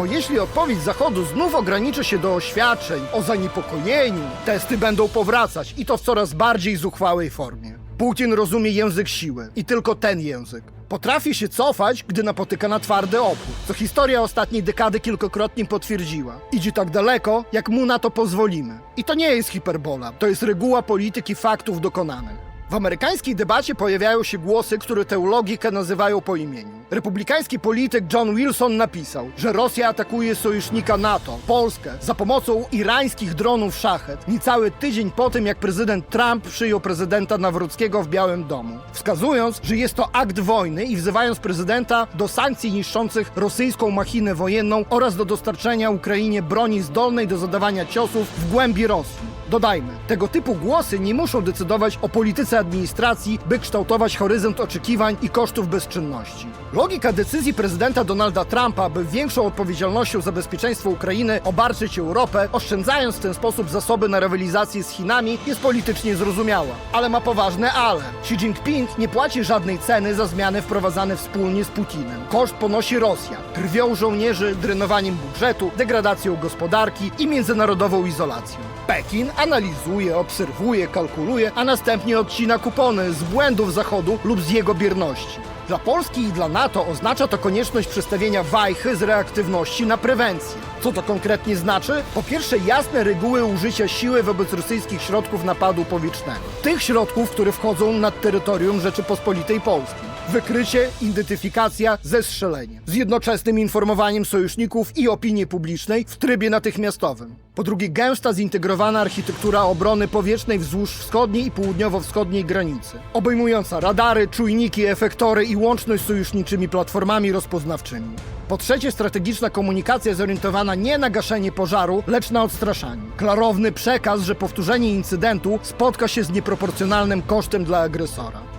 Bo jeśli odpowiedź Zachodu znów ograniczy się do oświadczeń o zaniepokojeniu, testy będą powracać i to w coraz bardziej zuchwałej formie. Putin rozumie język siły i tylko ten język. Potrafi się cofać, gdy napotyka na twardy opór, co historia ostatniej dekady kilkokrotnie potwierdziła. Idzie tak daleko, jak mu na to pozwolimy. I to nie jest hiperbola, to jest reguła polityki faktów dokonanych. W amerykańskiej debacie pojawiają się głosy, które tę logikę nazywają po imieniu. Republikański polityk John Wilson napisał, że Rosja atakuje sojusznika NATO, Polskę, za pomocą irańskich dronów szachet, niecały tydzień po tym, jak prezydent Trump przyjął prezydenta Nawrockiego w Białym Domu, wskazując, że jest to akt wojny i wzywając prezydenta do sankcji niszczących rosyjską machinę wojenną oraz do dostarczenia Ukrainie broni zdolnej do zadawania ciosów w głębi Rosji. Dodajmy, tego typu głosy nie muszą decydować o polityce administracji, by kształtować horyzont oczekiwań i kosztów bezczynności. Logika decyzji prezydenta Donalda Trumpa, by większą odpowiedzialnością za bezpieczeństwo Ukrainy obarczyć Europę, oszczędzając w ten sposób zasoby na rywalizację z Chinami, jest politycznie zrozumiała. Ale ma poważne ale. Xi Jinping nie płaci żadnej ceny za zmiany wprowadzane wspólnie z Putinem. Koszt ponosi Rosja, krwią żołnierzy, drenowaniem budżetu, degradacją gospodarki i międzynarodową izolacją. Pekin analizuje, obserwuje, kalkuluje, a następnie odcina kupony z błędów Zachodu lub z jego bierności. Dla Polski i dla NATO oznacza to konieczność przestawienia wajchy z reaktywności na prewencję. Co to konkretnie znaczy? Po pierwsze, jasne reguły użycia siły wobec rosyjskich środków napadu powietrznego. Tych środków, które wchodzą nad terytorium Rzeczypospolitej Polskiej. Wykrycie, identyfikacja, zestrzelenie. Z jednoczesnym informowaniem sojuszników i opinii publicznej w trybie natychmiastowym. Po drugie, gęsta zintegrowana architektura obrony powietrznej wzdłuż wschodniej i południowo-wschodniej granicy, obejmująca radary, czujniki, efektory i łączność z sojuszniczymi platformami rozpoznawczymi. Po trzecie, strategiczna komunikacja zorientowana nie na gaszenie pożaru, lecz na odstraszanie. Klarowny przekaz, że powtórzenie incydentu spotka się z nieproporcjonalnym kosztem dla agresora.